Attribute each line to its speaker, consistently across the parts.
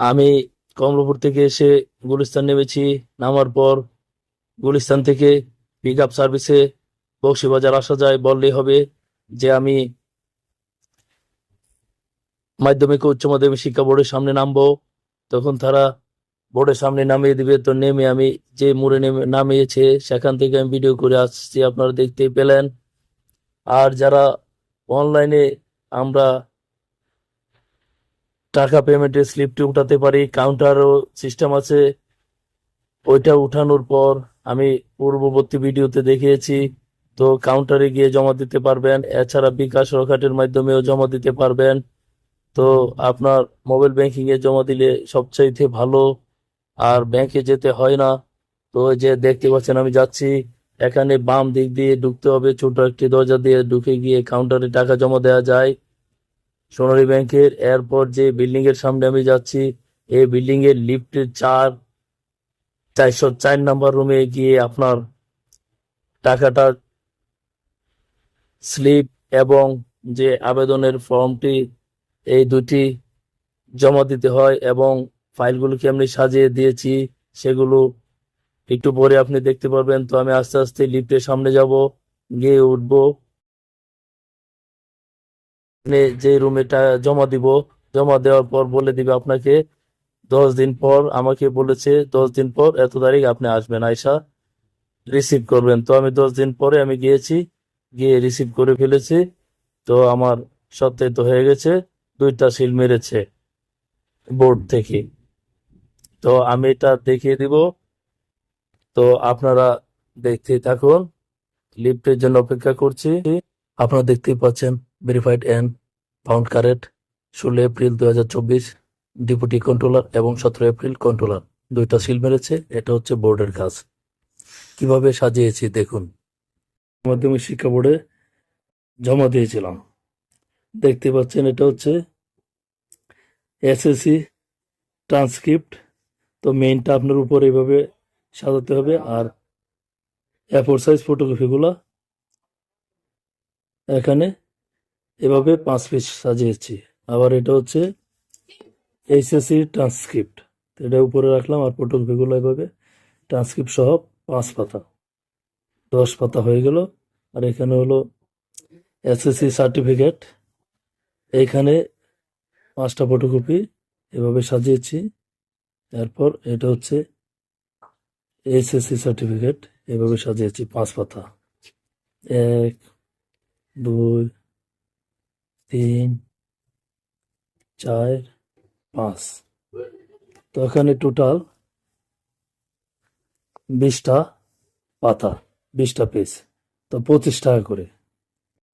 Speaker 1: আমি কমলাপুর থেকে এসে গুলিস্তান নেমেছি। নামার পর গুলিস্তান থেকে পিক আপ সার্ভিসে বক্সিবাজার আসা যায়, বললেই হবে যে আমি মাধ্যমিক উচ্চ মাধ্যমিক শিক্ষা বোর্ডের সামনে নামবো। তখন তারা বোর্ডের সামনে নামিয়ে দিবে। তো নেমে আমি যে মোড়ে নেমে নামিয়েছে, সেখান থেকে আমি ভিডিও করে আসছি। আপনারা দেখতেই পেলেন। আর যারা অনলাইনে আমরা টাকা পেমেন্টের স্লিপটি উঠাতে পারি কাউন্টারও সিস্টেম আছে। ওইটা উঠানোর পর আমি পূর্ববর্তী ভিডিওতে দেখিয়েছি, তো কাউন্টারে গিয়ে জমা দিতে পারবেন, এছাড়া বিকাশ রকেটের মাধ্যমেও জমা দিতে পারবেন। তো আপনার মোবাইল ব্যাংকিং এ জমা দিলে সবচাইতে ভালো, আর ব্যাংকে যেতে হয় না। তো যে দেখতে পাচ্ছেন, আমি যাচ্ছি। এখানে বাম দিক দিয়ে ঢুকতে হবে, ছোট একটি দরজা দিয়ে ঢুকে গিয়ে কাউন্টারে টাকা জমা দেওয়া যায়। সোনালী ব্যাংকের এরপর যে বিল্ডিং এর সামনে আমি যাচ্ছি, এই বিল্ডিং এর লিফটের চার, চারশো চার নাম্বার রুমে গিয়ে আপনার টাকাটা স্লিপ এবং যে আবেদনের ফর্মটি, এই দুটি জমা দিতে হয় এবং ফাইলগুলোকে আমি সাজিয়ে দিয়েছি, সেগুলো একটু পরে আপনি দেখতে পারবেন। তো আমি আস্তে আস্তে লিফটের সামনে যাব, গিয়ে উঠবো। আপনি যে রুমেটা জমা দিব, জমা দেওয়ার পর বলে দিবে আপনাকে, দশ দিন পর আমাকে বলেছে, দশ দিন পর এত তারিখ আপনি আসবেন আয়সা রিসিভ করবেন। তো আমি দশ দিন পরে আমি গিয়েছি, গিয়ে রিসিভ করে ফেলেছি। তো আমার সত্যায়িত হয়ে গেছে, দুইটা সিল মেরেছে বোর্ড থেকে। তো আমি এটা দেখিয়ে দিব। তো আপনারা দেখতে থাকুন, লিফটের জন্য অপেক্ষা করছি। আপনারা দেখতেই পাচ্ছেন ভেরিফাইড অ্যান্ড ফাউন্ড কারেট ষোলো এপ্রিল দু হাজার চব্বিশ ডেপুটি কন্ট্রোলার এবং সতেরো এপ্রিল কন্ট্রোলার দুইটা সিল মেরেছে, এটা হচ্ছে বোর্ডের কাজ। কীভাবে সাজিয়েছি, দেখুন। মাধ্যমিক শিক্ষা বোর্ডে জমা দিয়েছিলাম। দেখতে পাচ্ছেন, এটা হচ্ছে এসএসসি ট্রান্সক্রিপ্ট তো মেইনটা আপনার উপর এইভাবে সাজাতে হবে আর এফোর সাইজ ফটোগ্রাফিগুলো এখানে এভাবে পাঁচ পিস সাজিয়েছি। আবার এটা হচ্ছে এইচএসসি ট্রান্সক্রিপ্ট এটা উপরে রাখলাম আর ফটোগ্রাফিগুলো এভাবে ট্রান্সক্রিপ্ট সহ পাঁচ পাতা। দশ পাতা হয়ে গেল। আর এখানে হলো এসএসসি সার্টিফিকেট এইখানে পাঁচটা ফটোকপি এভাবে সাজিয়েছি। এরপর এটা হচ্ছে এসএসসি সার্টিফিকেট এভাবে সাজিয়েছি পাঁচ পাতা। এক, দুই তিন, চার, পাঁচ। তো এখানে টোটাল বিশটা পাতা, বিশটা পেজ তো পঁচিশ টাকা করে,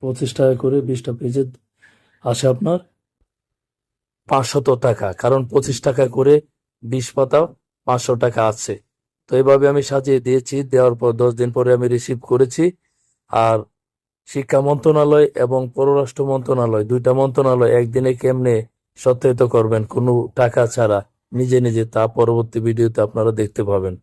Speaker 1: পঁচিশ টাকা করে বিশটা পেজে আসে আপনার পাঁচশত টাকা। কারণ পঁচিশ টাকা করে বিশ পাতা পাঁচশো টাকা আছে। তো এইভাবে আমি সাজিয়ে দিয়েছি, দেওয়ার পর দশ দিন পরে আমি রিসিভ করেছি। আর শিক্ষা মন্ত্রণালয় এবং পররাষ্ট্র মন্ত্রণালয়, দুইটা মন্ত্রণালয় একদিনে কেমনে সত্যায়িত করবেন? কোনো টাকা ছাড়া নিজে নিজে তা পরবর্তী ভিডিওতে আপনারা দেখতে পাবেন।